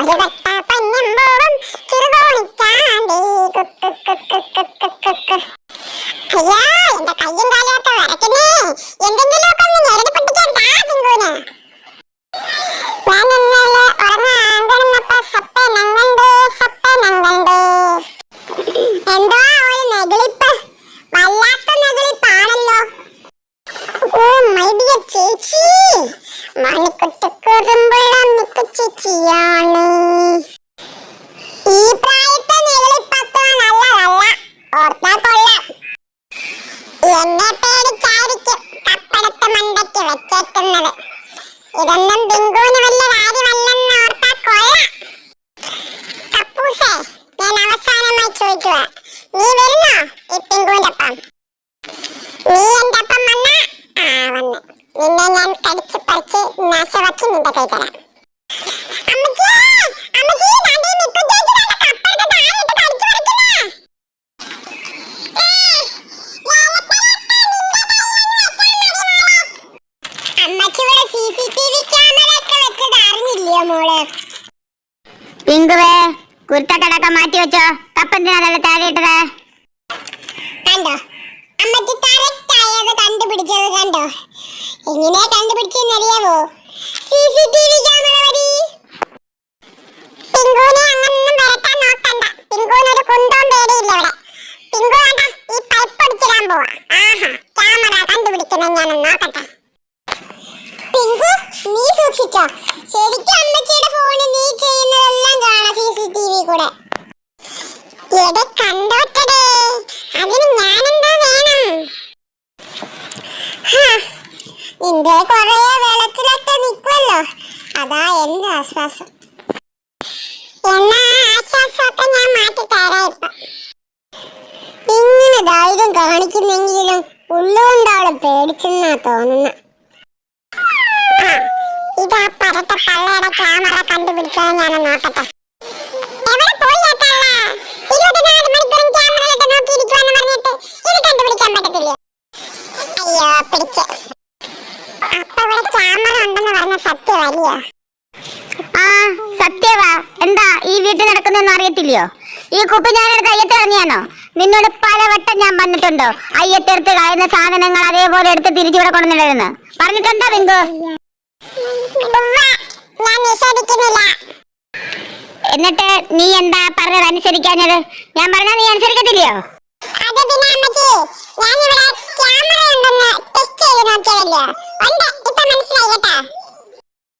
ഒരു കട്ട പഞ്ഞമ്പൂവും ചെറുതോണിച്ചാണ്ടി കുക്ക് കുക്ക് കുക്ക് കുക്ക് ചേച്ചിയാണ് ഈ പ്രായത്തെ നെഗളിപ്പത്ര നല്ലതല്ല ഓർത്താ കൊള്ളാം. എന്നെ പേടിച്ചായിരിക്കും കപ്പടത്ത് മണ്ടയ്ക്ക് വെച്ചേക്കുന്നത്. ഇതൊന്നും ബിങ്കുവിന് വലിയ കാര്യമല്ലെന്ന് ഓർത്താ കൊള്ളാം. കപ്പൂസേ ഞാൻ അവസാനമായി ചോദിക്കുക. നീ വരുന്നോ? ഈ പിങ്കുവിന്റെ ഒപ്പം. നീ എന്റെ ഒപ്പം വന്ന? ആ നിന്നെ ഞാൻ കടിച്ച് പറിച്ച് നാശമാക്കി നിന്റെ കൈ തരാം. പിങ്കുവേ കുരുത്തക്കടക്കം മാറ്റി വെച്ചോ കപ്പന്തിനാണല്ലേ താഴെ ഇട്ടത്. കണ്ടോ? എങ്ങനെ കണ്ടുപിടിച്ചെന്നറിയാവോ സി സിസിടിവി ക്യാമറ വഴി പിങ്കുവിനെ അങ്ങനൊന്നും വരട്ടാൻ നോക്കണ്ട. പിങ്കുവിന് ഒരു കുന്തവും പേടിയില്ല ഇവിടെ. പിങ്കു വേണ്ട ഈ പൈപ്പ് അടിച്ചിടാൻ പോവാ. ആഹാ ക്യാമറ കണ്ടുപിടിക്കുന്നത് ഞാനൊന്ന് നോക്കട്ടെ. പിങ്കു നീ സൂക്ഷിച്ചോ? ശരിക്കും അമ്മച്ചിയുടെ ഫോണിൽ നീ ചെയ്യുന്നതെല്ലാം നിന്റെ കൊറേ വെള്ളത്തിലൊക്കെ നിക്കുമല്ലോ അതാ എന്റെ ആശ്വാസം. എന്നാ ആശ്വാസമൊക്കെ ഞാൻ മാറ്റി ഇങ്ങനെ ധൈര്യം കാണിക്കുന്നെങ്കിലും ഉള്ളുകൊണ്ട് പേടിച്ചെന്നാ തോന്നുന്ന. ഇതാ പരട്ട പള്ളയുടെ ക്യാമറ കണ്ടുപിടിച്ചത് ഞാൻ നോക്കട്ടെ. സത്യമല്ലയോ? ആ സത്യവാ. എന്താ ഈ വീട്ടിൽ നടക്കുന്നൊന്നും അറിയത്തില്ലയോ? ഈ കുപ്പി ഞാനെടുത്ത് അയ്യത്ത് ഇറങ്ങിയാണോ നിന്നോട് പലവട്ടം ഞാൻ പറഞ്ഞിട്ടുണ്ടോ. അയ്യത്തെടുത്ത് കളയുന്ന സാധനങ്ങൾ അതേപോലെ എടുത്ത് തിരിച്ചിവിടെ കൊണ്ടുവന്നിടുന്നു പറഞ്ഞിട്ടുണ്ടോ ഞാൻ നിഷേധിക്കുന്നില്ല. എന്നിട്ട് നീ എന്താ പറഞ്ഞത്? അനുസരിക്കാഞ്ഞത്? ഞാൻ പറഞ്ഞാ നീ അനുസരിക്കത്തില്ലയോ? അത്